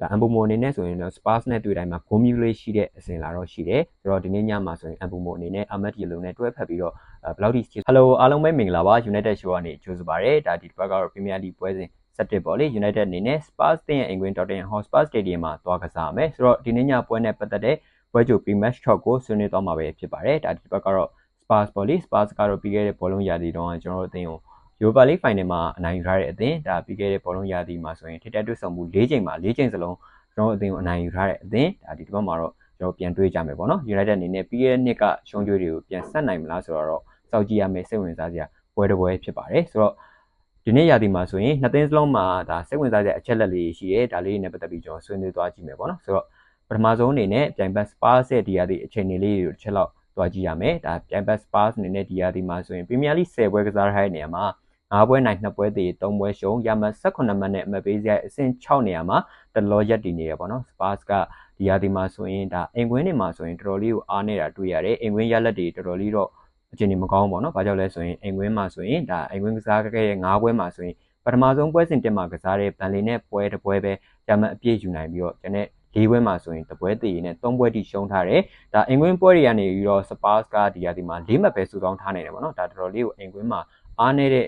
ဒါအမ်ဘူမိုအနေနဲ့ဆိုရင်တော့ Spurs နဲ့တွေ့တိုင်းမှာဂိုးမြူလေးရှိတဲ့အစဉ်လာတော့ရှိတယ်ဆိုတော့ဒီနေ့ညမှာဆိုရင်အမ်ဘူမိုအနေနဲ့ Ahmed Yellow နဲ့တွဲဖက်ပြီးတော့ဘယ်လောက်ထိ Hello အားလုံးပဲမင်္ဂလာပါ United Show ကနေကြိုဆိုပါရစေဒါဒီတစ်ပတ်ကတော့ Premier League ပွဲစဉ်7ပေါ့လေ United အနေနဲ့ Spurs တင်ရဲ့အင်ကွင်း Tottenham Hotspur Stadium မှာတွားကစားမယ်ဆိုတော့ဒီနေ့ညပွဲနဲ့ပတ်သက်တဲ့ပွဲကြို pre-match talk ကိုဆွေးနွေးသွားမှာပဲဖြစ်ပါတယ်ဒါဒီတစ်ပတ်ကတော့ Spurs ပေါ့လေ Spurs ကတော့ပြီးခဲ့တဲ့ဘောလုံးရာသီတုန်းကကျွန်တော်တို့အသင်းကို Europa League Final မှာအနိုင်ယူထားတဲ့အသင်းဒါပြီးခဲ့တဲ့ဘောလုံးရာသီမှာဆိုရင်ထိတက်တွေ့ဆုံမှု၄ချိန်မှာ၄ချိန်စလုံးကျွန်တော်တို့အသင်းကိုအနိုင်ယူထားတဲ့အသင်းဒါဒီတစ်ပတ်မှာတော့ကျွန်တော်ပြန်တွေးကြမယ်ပေါ့နော် United အနေနဲ့ပြီးခဲ့တဲ့နှစ်ကရှုံးကြွေးတွေကိုပြန်ဆက်နိုင်မလားဆိုတော့စောင့်ကြည့်ရမယ်စိတ်ဝင်စားစရာပွဲတစ်ပွဲဖြစ်ပါတယ်ဆိုတော့ဒီနေ့ရာသီမှာဆိုရင်နှစ်သင်းစလုံးမှာဒါစိတ်ဝင်စားစရာအချက်လက်လေးရှိရဲဒါလေးတွေနဲ့ပတ်သက်ပြီးကျွန်တော်ဆွေးနွေးသွားကြည့်မယ်ပေါ့နော်ဆိုတော့ပထမဆုံးအနေနဲ့ပြိုင်ဘတ် Spurs ရဲ့ဒီရာသီအခြေအနေလေးတွေကိုတစ်ချက်လောက်သွားကြည့်ရမယ်ဒါပြိုင်ဘတ် Spurs အနေနဲ့ဒီရာသီမှာဆိုရင် Premier League 10ပွဲကစားထားတဲ့နေရာမှာ 9ပွဲနိုင်2ပွဲသေး3ပွဲရှုံးရမှ18မှတ်နဲ့အမှတ်ပေးစရာအဆင့်6နေရာမှာတလောရက်တည်နေရပေါ့နော် Spurs ကဒီရာသီမှာဆိုရင်ဒါအင်ကွင်းတွေမှာဆိုရင်တော်တော်လေးကိုအားနေတာတွေ့ရတယ်အင်ကွင်းရလက်တွေတော်တော်လေးတော့အခြေအနေမကောင်းဘူးပေါ့နော်။ဘာကြောင့်လဲဆိုရင်အင်ကွင်းမှာဆိုရင်ဒါအင်ကွင်းကစားခဲ့တဲ့9ပွဲမှာဆိုရင်ပထမဆုံးပွဲစဉ်တက်မှာကစားတဲ့ဗန်လီနဲ့ပွဲတစ်ပွဲပဲဂျမန်အပြည့်ယူနိုင်ပြီးတော့ကျန်တဲ့၄ပွဲမှာဆိုရင်တပွဲတည်နဲ့၃ပွဲတိရှုံးထားတယ်။ဒါအင်ကွင်းပွဲတွေကနေပြီးတော့စပါးစ်ကဒီရာသီမှာ၄မှတ်ပဲစုဆောင်းထားနိုင်တယ်ပေါ့နော်။ဒါတော်တော်လေးကိုအင်ကွင်းမှာအားနေတဲ့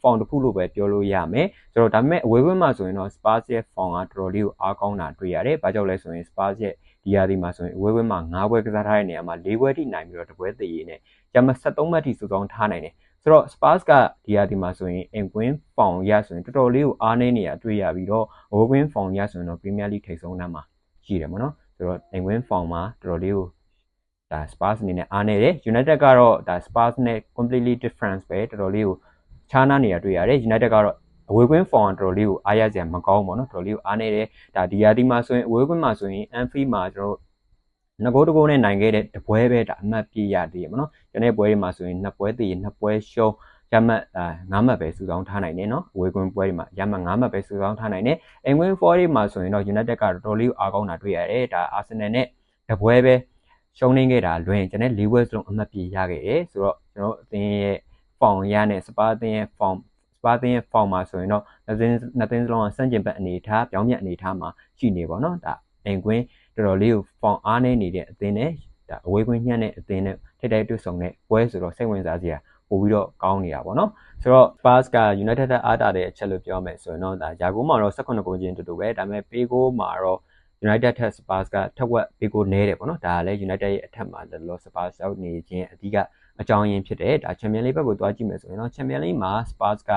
ဖောင်တစ်ခုလို့ပဲပြောလို့ရမယ်ဆိုတော့ဒါပေမဲ့အဝေးကွင်းမှာဆိုရင်တော့ Spurs ရဲ့ form ကတော်တော်လေးကိုအားကောင်းတာတွေ့ရတယ်။ဘာကြောင့်လဲဆိုရင် Spurs ရဲ့ဒီရာသီမှာဆိုရင်အဝေးကွင်းမှာ9ပွဲကစားထားတဲ့နေရာမှာ4ပွဲထိနိုင်ပြီးတော့တပွဲတည်ရည်နဲ့ဂျမ73မှတ်ထိစုဆောင်းထားနိုင်တယ်။ဆိုတော့ Spurs ကဒီရာသီမှာဆိုရင်အင်ကွင်း form ရဆိုရင်တော်တော်လေးကိုအားနည်းနေရတွေ့ရပြီးတော့အဝေးကွင်း form ရဆိုရင်တော့ Premier League ထိပ်ဆုံးနှမ်းမှာရှိတယ်ပေါ့နော်။ဆိုတော့အင်ကွင်း form မှာတော်တော်လေးကိုဒါ Spurs အနေနဲ့အားနေတယ် United ကတော့ဒါ Spurs နဲ့ completely difference ပဲတော်တော်လေးကို ခြားနားနေရတွေ့ရတယ် United ကတော့အဝေးကွင်း form တော်တော်လေးကိုအားရစရာမကောင်းဘူးပေါ့နော်တော်တော်လေးကိုအားနေတယ်ဒါဒီယာဒီမှာဆိုရင်အဝေးကွင်းမှာဆိုရင် Anfield မှာကျွန်တော်တို့ငကိုးတကိုးနဲ့နိုင်ခဲ့တဲ့တပွဲပဲဒါအမှတ်ပြရသေးရမနော်။ကျန်တဲ့ပွဲတွေမှာဆိုရင်နှစ်ပွဲတည်နှစ်ပွဲရှုံးရမှတ်အာ9မှတ်ပဲစုဆောင်းထားနိုင်တယ်နော်။ဝေကွင်းပွဲတွေမှာရမှတ်9မှတ်ပဲစုဆောင်းထားနိုင်တယ်။အင်ကွင်း4တွေမှာဆိုရင်တော့ United ကတော်တော်လေးအားကောင်းတာတွေ့ရတယ်။ဒါ Arsenal နဲ့တပွဲပဲရှုံးနေခဲ့တာလွင်ကျန်တဲ့၄ပွဲစလုံးအမှတ်ပြရခဲ့တယ်။ဆိုတော့ကျွန်တော်အသင်းရဲ့ form ရနဲ့ Spa အသင်းရဲ့ form စပါတင်ရဲ့ form မှာဆိုရင်တော့နှစ်သင်းနှစ်သင်းစလုံးကစန့်ကျင်ဘက်အနေထားပြောင်းမြတ်အနေထားမှာရှိနေပါတော့ဒါအင်ကွင်းတော်တော်လေးကို form အားနေနေတဲ့အသင်းနဲ့ဒါအဝေးကွင်းညံ့တဲ့အသင်းနဲ့ထိတိုက်တွေ့ဆုံတဲ့ပွဲဆိုတော့စိတ်ဝင်စားစရာပို့ပြီးတော့ကောင်းနေတာပေါ့နော်ဆိုတော့ Spurs က United အားတာတဲ့အချက်လို့ပြောမယ်ဆိုရင်တော့ဒါယာကိုမှာတော့18ဂိုးချင်းတူတူပဲဒါပေမဲ့ပေးကိုမှာတော့ United ထက် Spurs ကထက်ဝက်ပေးကိုနဲတယ်ပေါ့နော်ဒါကလည်း United ရဲ့အထက်မှာလော Spurs ရောက်နေခြင်းအဓိက အကြောင်းရင်းဖြစ်တယ်ဒါချန်ပီယံလိဘက်ကိုသွားကြည့်မယ်ဆိုရင်တော့ချန်ပီယံလိမှာစပါ့စ်က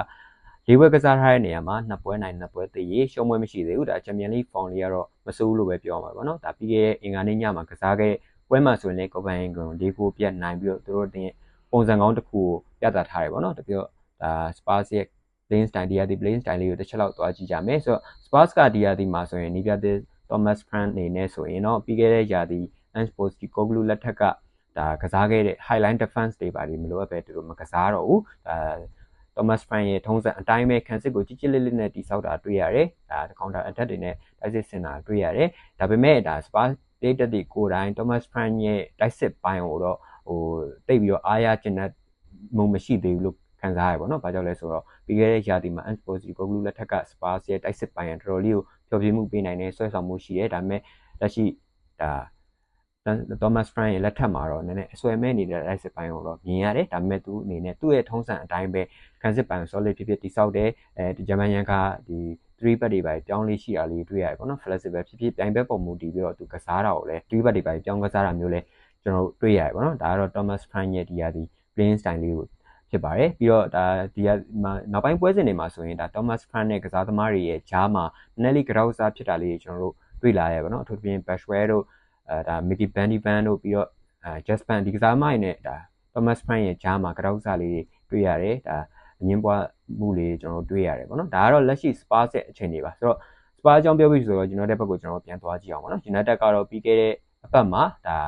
လေးဘက်ကစားထားတဲ့နေရာမှာနှစ်ပွဲနိုင်နှစ်ပွဲသေးရေရှုံးပွဲမရှိသေးဘူးဒါချန်ပီယံလိဖောင်လေးကတော့မဆိုးလို့ပဲပြောမှာပေါ့နော်ဒါပြီးခဲ့တဲ့အင်္ဂါနေ့ညမှာကစားခဲ့ပွဲမှာဆိုရင်လည်းကော်ပန်ဟေဂန်ကို၄ဂိုးပြတ်နိုင်ပြီးတော့သူတို့တင်ပုံစံကောင်းတစ်ခုကိုပြသထားတယ်ပေါ့နော်တပြို့ဒါစပါ့စ်ရဲ့ playing style ဒီရဒီ playing style လေးကိုတစ်ချက်လောက်သွားကြည့်ကြမယ်ဆိုတော့ Spurs ကဒီရဒီမှာဆိုရင် Nivea Thomas Brand နေနဲ့ဆိုရင်တော့ပြီးခဲ့တဲ့ရာသီ Unsports Koglu လက်ထက်က ဒါကစားခဲ့တဲ့ highline defense တွေပါဒီမလို့ပဲသူတို့မကစားတော့ဘူးဒါ Thomas Frank ရဲ့ထုံးစံအတိုင်းပဲခံစစ်ကိုကြီးကြီးလေးလေးနဲ့တိစောက်တာတွေ့ရတယ်ဒါ counter attack တွေနဲ့တိုက်စစ်ဆင်တာတွေ့ရတယ်ဒါပေမဲ့ဒါ Spurs တေးတက်ဒီကိုတိုင်း Thomas Frank ရဲ့တိုက်စစ်ပိုင်းကိုတော့ဟိုတိတ်ပြီးတော့အားရကျင်တဲ့မှုမရှိသေးဘူးလို့ခံစားရပါတော့။ဘာကြောင့်လဲဆိုတော့ပြီးခဲ့တဲ့ရာသီမှာ Anspoti Koglu လက်ထက်က Spurs ရဲ့တိုက်စစ်ပိုင်းရတော်တော်လေးကိုဖျော်ဖြေမှုပေးနိုင်တဲ့ဆွဲဆောင်မှုရှိတယ်။ဒါပေမဲ့လက်ရှိဒါ Thomas Frank ရဲ့လက်ထက်မှာတော့နည်းနည်းအဆွဲမဲ့နေတဲ့ right စစ်ပိုင်းကိုတော့မြင်ရတယ်ဒါပေမဲ့သူအနေနဲ့သူ့ရဲ့ထုံးစံအတိုင်းပဲခံစစ်ပိုင်း solid ဖြစ်ဖြစ်တိစောက်တယ်အဲဒီဂျမန်ရန်ကဒီ3ဘက်တွေပဲပြောင်းလေးရှိတာလေးတွေ့ရတယ်ပေါ့နော် flexible ဖြစ်ဖြစ်ပြိုင်ဘက်ပုံမူတည်ပြီးတော့သူကစားတာကိုလည်း3ဘက်တွေပဲပြောင်းကစားတာမျိုးလဲကျွန်တော်တို့တွေ့ရတယ်ပေါ့နော်ဒါကတော့ Thomas Frank ရဲ့ဒီဟာဒီ playing style လေးကိုဖြစ်ပါတယ်ပြီးတော့ဒါဒီနောက်ပိုင်းပွဲစဉ်တွေမှာဆိုရင်ဒါ Thomas Frank နဲ့ကစားသမားတွေရဲ့ဂျားမှာနည်းနည်းလေးကြောက်စားဖြစ်တာလေးကျွန်တော်တို့တွေ့လာရပါတော့အထူးသဖြင့် Bashwell တို့ အဲဒါ Mickey Bandy Van တို့ပြီးတော့အဲ Just Pan ဒီကစားမိုင်းနဲ့ဒါ Thomas Frank ရဲ့ဂျားမှာကြောက်စားလေးတွေ့ရတယ်ဒါအငင်းပွားမှုလေးကျွန်တော်တွေ့ရတယ်ပေါ့နော်ဒါကတော့လက်ရှိ Spurs ရဲ့အခြေအနေပါဆိုတော့ Spurs အကြောင်းပြောပြီးဆိုတော့ကျွန်တော်တဲ့ဘက်ကိုကျွန်တော်ပြန်သွားကြည့်အောင်ပေါ့နော် United ကတော့ပြီးခဲ့တဲ့အပတ်မှာဒါ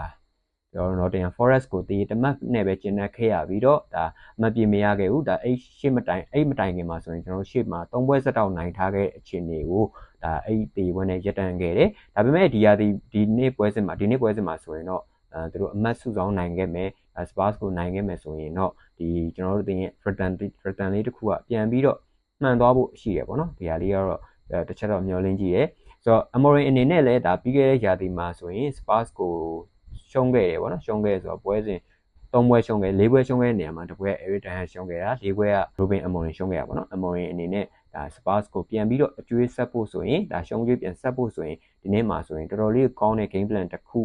ကျွန်တော် Nottingham Forest ကိုတေးတမတ်နဲ့ပဲကျင်းနေခဲ့ရပြီးတော့ဒါမပြေမရခဲ့ဘူးဒါအဲ့ရှေ့မတိုင်အဲ့မတိုင်ခင်မှာဆိုရင်ကျွန်တော်ရှေ့မှာ၃ပွဲစက်တောက်နိုင်ထားခဲ့အခြေအနေကို ဒါအဲ့တေးပွဲနဲ့ရပ်တန့်ခဲ့တယ်ဒါပေမဲ့ဒီရာဒီဒီနေ့ပွဲစဉ်မှာဒီနေ့ပွဲစဉ်မှာဆိုရင်တော့အဲသူတို့အမတ်စုဆောင်နိုင်ခဲ့မယ် Spurs ကိုနိုင်ခဲ့မယ်ဆိုရင်တော့ဒီကျွန်တော်တို့တင်ရဲ့ return return လေးတစ်ခုကပြန်ပြီးတော့မှန်သွားဖို့ရှိရပေါ့နော်ဒီဟာလေးကတော့တစ်ချက်တော့မျှော်လင့်ကြည့်ရဲဆိုတော့ Amorim အနေနဲ့လည်းဒါပြီးခဲ့တဲ့ရာသီမှာဆိုရင် Spurs ကိုရှုံးခဲ့တယ်ပေါ့နော်ရှုံးခဲ့ဆိုတော့ပွဲစဉ်၃ပွဲရှုံးခဲ့၄ပွဲရှုံးခဲ့တဲ့နေရာမှာတစ်ပွဲ Eric Ten Hag ရှုံးခဲ့တာ၄ပွဲက Ruben Amorim ရှုံးခဲ့တာပေါ့နော် Amorim အနေနဲ့ ဒါ Spurs ကိုပြန်ပြီးတော့အကျွေးဆက်ဖို့ဆိုရင်ဒါရှုံးကျွေးပြန်ဆက်ဖို့ဆိုရင်ဒီနေ့မှာဆိုရင်တော်တော်လေးကောင်းတဲ့ game plan တစ်ခု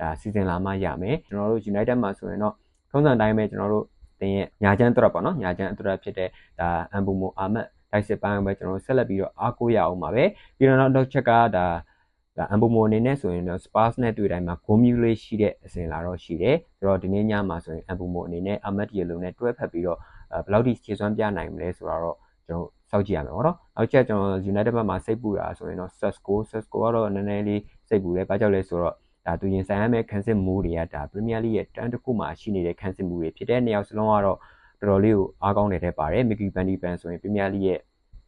ဒါစီစဉ်လာမှရမယ်ကျွန်တော်တို့ United မှာဆိုရင်တော့ထုံးစံတိုင်းပဲကျွန်တော်တို့တင်ရဲ့ညာချမ်းအတွက်ပေါ့နော်ညာချမ်းအတွက်ဖြစ်တဲ့ဒါအမ်ဘူမိုအာမတ်တိုက်စစ်ပိုင်းပဲကျွန်တော်တို့ဆက်လက်ပြီးတော့အားကိုးရအောင်ပါပဲပြီးတော့နောက်တစ်ချက်ကဒါဒါအမ်ဘူမိုအနေနဲ့ဆိုရင်တော့ Spurs နဲ့တွေ့တိုင်းမှာဂိုးမြူလေးရှိတဲ့အစဉ်လာတော့ရှိတယ်ဆိုတော့ဒီနေ့ညမှာဆိုရင်အမ်ဘူမိုအနေနဲ့အာမတ်ဒီယလိုနဲ့တွဲဖက်ပြီးတော့ဘယ်လောက်ထိခြေစွမ်းပြနိုင်မလဲဆိုတော့ကျွန်တော် စောင့်ကြည့်ရမယ်ပေါ့နော်နောက်ချက်ကျွန်တော် United ဘက်မှာစိတ်ပူတာဆိုရင်တော့ Sesco Sesco ကတော့နည်းနည်းလေးစိတ်ပူတယ်ဘာကြောင့်လဲဆိုတော့ဒါသူရင်ဆိုင်ရမယ့်ခန်းစစ်မှုတွေကဒါ Premier League ရဲ့တန်းတစ်ခုမှာရှိနေတဲ့ခန်းစစ်မှုတွေဖြစ်တဲ့နေရာစလုံးကတော့တော်တော်လေးကိုအားကောင်းနေတဲ့ပါတယ်မီကီဘန်ဒီပန်ဆိုရင် Premier League ရဲ့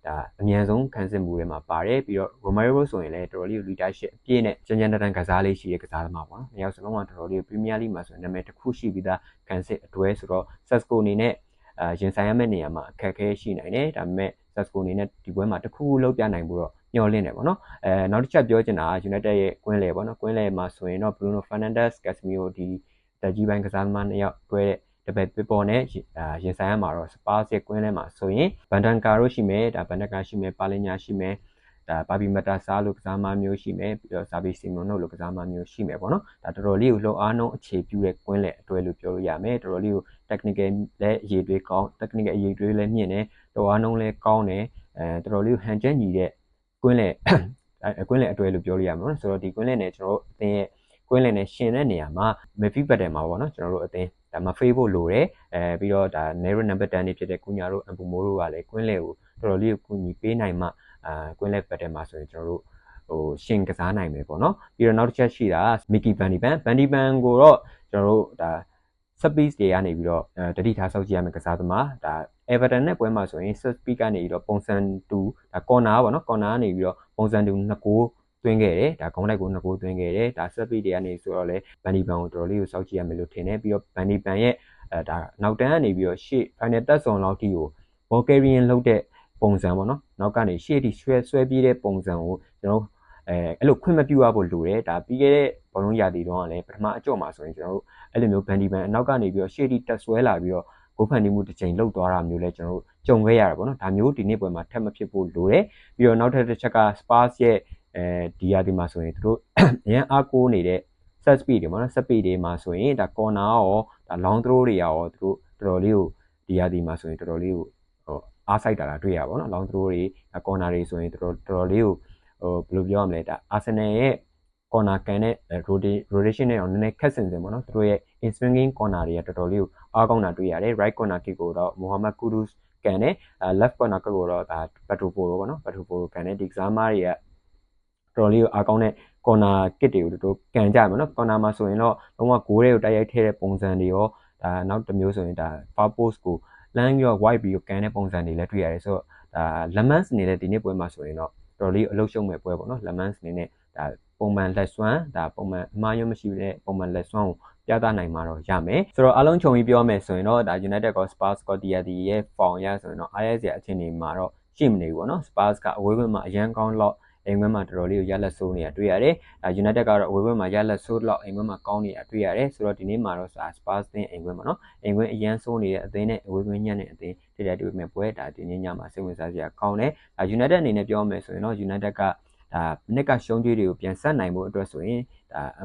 ဒါအမြန်ဆုံးခန်းစစ်မှုတွေမှာပါတယ်ပြီးတော့ Romero ဆိုရင်လည်းတော်တော်လေးကို leadership အပြည့်နဲ့ကျန်ကျန်တန်ကစားလေးရှိတဲ့ကစားသမားပေါ့နော်။နေရာစလုံးကတော်တော်လေး Premier League မှာဆိုရင်နာမည်တစ်ခုရှိပြီးသားခန်းစစ်အတွဲဆိုတော့ Sesco အနေနဲ့အာရင်ဆိုင်ရမယ့်နေရာမှာအခက်အခဲရှိနိုင်တယ်ဒါပေမဲ့ Sesco အနေနဲ့ဒီပွဲမှာတစ်ခုခုလုပ်ပြနိုင်ဖို့တော့ညှော်လင့်တယ်ပေါ့နော်အဲနောက်တစ်ချက်ပြောချင်တာက United ရဲ့ကွင်းလေပေါ့နော်ကွင်းလေမှာဆိုရင်တော့ Bruno Fernandes Casemiro ဒီတက်ကြီးပိုင်းကစားသမားနှစ်ယောက်တွဲတဲ့တပည့်ပပေါ်နဲ့အာရင်ဆိုင်ရမှာတော့ Spurs ရဲ့ကွင်းထဲမှာဆိုရင် Van den Kar တို့ရှိမယ်ဒါ Van den Kar ရှိမယ်ပါလင်ညာရှိမယ်ဒါဘာဘီမတာဆာလို့ကစားမမျိုးရှိမယ်ပြီးတော့ဇာဘီစီမွန်တို့လို့ကစားမမျိုးရှိမယ်ပေါ့နော်ဒါတော်တော်လေးကိုလှုပ်အားနှုံးအခြေပြုတဲ့ကွင်းလေအတွဲလို့ပြောလို့ရမယ်တော်တော်လေးကို technical လည်းအရေးတွေးကောင်း technical အရေးတွေးလည်းမြင့်တယ် လှုပ်အားနှုံးလည်းကောင်းတယ်အဲတော်တော်လေးကိုဟန်ချက်ညီတဲ့ကွင်းလေကွင်းလေအတွဲလို့ပြောလို့ရမှာနော်ဆိုတော့ဒီကွင်းလေနဲ့ကျွန်တော်တို့အသင်းရဲ့ကွင်းလေနဲ့ရှင်တဲ့နေရာမှာ midfield battle မှာပေါ့နော်ကျွန်တော်တို့အသင်းဒါမဖေးဖို့လိုတယ်အဲပြီးတော့ဒါ narrow number 10နေဖြစ်တဲ့ကုညာတို့အန်ပူမိုးတို့ကလည်းကွင်းလေကိုတော်တော်လေးကိုကူညီပေးနိုင်မှအာကွင်းလေ battle မှာဆိုရင်ကျွန်တော်တို့ဟိုရှင်ကစားနိုင်မယ်ပေါ့နော်ပြီးတော့နောက်တစ်ချက်ရှိတာမီကီဘန်ဒီဘန်ဘန်ဒီဘန်ကိုတော့ကျွန်တော်တို့ဒါ space တွေကနေပြီးတော့တတိထားစောက်ကြည့်ရမယ်ကစားသမားဒါ Everton နဲ့ပွဲမှာဆိုရင် set speed ကနေပြီးတော့ပုံစံတူဒါ corner ပေါ့နော် corner ကနေပြီးတော့ပုံစံတူနှစ်ကိုသွင်းခဲ့တယ်ဒါခေါင်းလိုက်ကိုနှစ်ကိုသွင်းခဲ့တယ်ဒါ set speed တွေကနေဆိုတော့လေဘန်ဒီဘန်ကိုတော်တော်လေးကိုစောက်ကြည့်ရမယ်လို့ထင်တယ်ပြီးတော့ဘန်ဒီဘန်ရဲ့အဲဒါနောက်တန်းကနေပြီးတော့ရှေ့ final တက်ဆောင်လောက်ထိကို ball carrying လုပ်တဲ့ပုံစံပေါ့နော်နောက်ကနေရှေ့ထိဆွဲဆွဲပြေးတဲ့ပုံစံကိုကျွန်တော် အဲအဲ့လိုခွင့်မပြုရဖို့လိုတယ်ဒါပြီးခဲ့တဲ့ဘောလုံးရာသီတုန်းကလည်းပထမအကြော့မှာဆိုရင်ကျွန်တော်တို့အဲ့လိုမျိုးဘန်ဒီဘန်အနောက်ကနေပြီးတော့ရှေ့ထိတက်ဆွဲလာပြီးတော့ဂိုးဖန်တီးမှုတစ်ချိန်လောက်သွားတာမျိုးလဲကျွန်တော်တို့ကြုံခဲ့ရတာပေါ့နော်ဒါမျိုးဒီနေ့ပွဲမှာထပ်မဖြစ်ဖို့လိုတယ်ပြီးတော့နောက်ထပ်တစ်ချက်က Spurs ရဲ့အဲဒီရာဒီမှာဆိုရင်တို့အရင်အားကိုးနေတဲ့ set speed တွေပေါ့နော် set speed တွေမှာဆိုရင်ဒါ corner ရောဒါ long throw တွေရောတို့တော်တော်လေးကိုဒီရာဒီမှာဆိုရင်တော်တော်လေးကိုဟိုအားဆိုင်တာလာတွေ့ရပါတော့ long throw တွေ corner တွေဆိုရင်တော်တော်တော်လေးကို ဟိုဘယ်လိုပြောရမလဲဒါ Arsenal ရဲ့ corner ကန်တဲ့ rotation နဲ့တော့နည်းနည်းခက်ဆင်စင်ပေါ့နော်သူတို့ရဲ့ in swinging corner တွေကတော်တော်လေးကိုအားကောင်းတာတွေ့ရတယ် right corner kick ကိုတော့ Mohamed Kudus ကန်တယ် left corner kick ကိုတော့ဒါ Petropolo ပေါ့နော် Petropolo ကန်တယ်ဒီကစားသမားတွေကတော်တော်လေးကိုအားကောင်းတဲ့ corner kick တွေကိုတို့ကန်ကြမှာနော် corner မှာဆိုရင်တော့လုံးဝဂိုးတွေကိုတိုက်ရိုက်ထည့်တဲ့ပုံစံတွေရောဒါနောက်တစ်မျိုးဆိုရင်ဒါ far post ကိုလမ်းပြီးတော့ wide ပြီးတော့ကန်တဲ့ပုံစံတွေလည်းတွေ့ရတယ်ဆိုတော့ဒါ Lemans နေတဲ့ဒီနေ့ပွဲမှာဆိုရင်တော့ တော်တော်လေးအလုရှုံးမဲ့ပွဲပေါ့နော် Lemans နေနဲ့ဒါပုံမှန်လက်စွမ်းဒါပုံမှန်အမှားရမရှိတဲ့ပုံမှန်လက်စွမ်းကိုပြသနိုင်မှာတော့ရမယ်ဆိုတော့အားလုံးခြုံပြီးပြောမယ်ဆိုရင်တော့ဒါ United က Spurs က DRD ရဲ့ form ရဆိုရင်တော့ IS ရဲ့အခြေအနေမှာတော့ရှိမနေဘူးပေါ့နော် Spurs ကအဝေးကွင်းမှာအရန်ကောင်းတော့ အိမ်ခွင်းမှာတော်တော်လေးကိုရလက်ဆိုးနေတာတွေ့ရတယ်။ဒါ United ကတော့အဝေးဘက်မှာရလက်ဆိုးတော့အိမ်ခွင်းမှာကောင်းနေတာတွေ့ရတယ်။ဆိုတော့ဒီနေ့မှာတော့ Spurs သင်းအိမ်ခွင်းမှာနော်။အိမ်ခွင်းအရန်ဆိုးနေတဲ့အသင်းနဲ့အဝေးခွင်းညံ့တဲ့အသင်းတရတွေ့မဲ့ပွဲဒါဒီနေ့ညမှာစိတ်ဝင်စားစရာကောင်းတယ်။ဒါ United အနေနဲ့ပြောမယ်ဆိုရင်တော့ United ကဒါမနစ်ကရှုံးကြွေးတွေကိုပြန်ဆက်နိုင်ဖို့အတွက်ဆိုရင်ဒါအ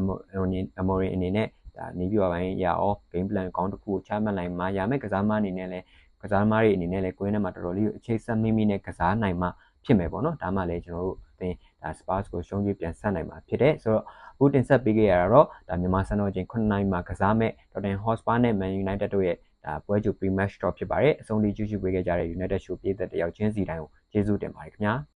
မော်ရီအနေနဲ့ဒါနေပြပိုင်းရအောင် game plan ကောင်းတစ်ခုကိုချမှတ်နိုင်မှာရမယ်ကစားမအနေနဲ့လည်းကစားသမားတွေအနေနဲ့လည်းကွင်းထဲမှာတော်တော်လေးကိုအခြေဆက်မိမိနဲ့ကစားနိုင်မှဖြစ်မယ်ပေါ့နော်ဒါမှလည်းကျွန်တော်တို့ အသင်းဒါ Spurs ကိုရှုံးကြည့်ပြန်ဆက်နိုင်မှာဖြစ်တယ်ဆိုတော့အခုတင်ဆက်ပေးခဲ့ရတာတော့ဒါမြန်မာစံတော်ချိန်9နိုင်မှာကစားမဲ့ Tottenham Hotspur နဲ့ Man United တို့ရဲ့ဒါပွဲကြို pre-match draw ဖြစ်ပါတယ်အဆုံးထိကြည့်ရှုပေးခဲ့ကြတဲ့ United Show ပြည်သက်တယောက်ချင်းစီတိုင်းကိုကျေးဇူးတင်ပါတယ်ခင်ဗျာ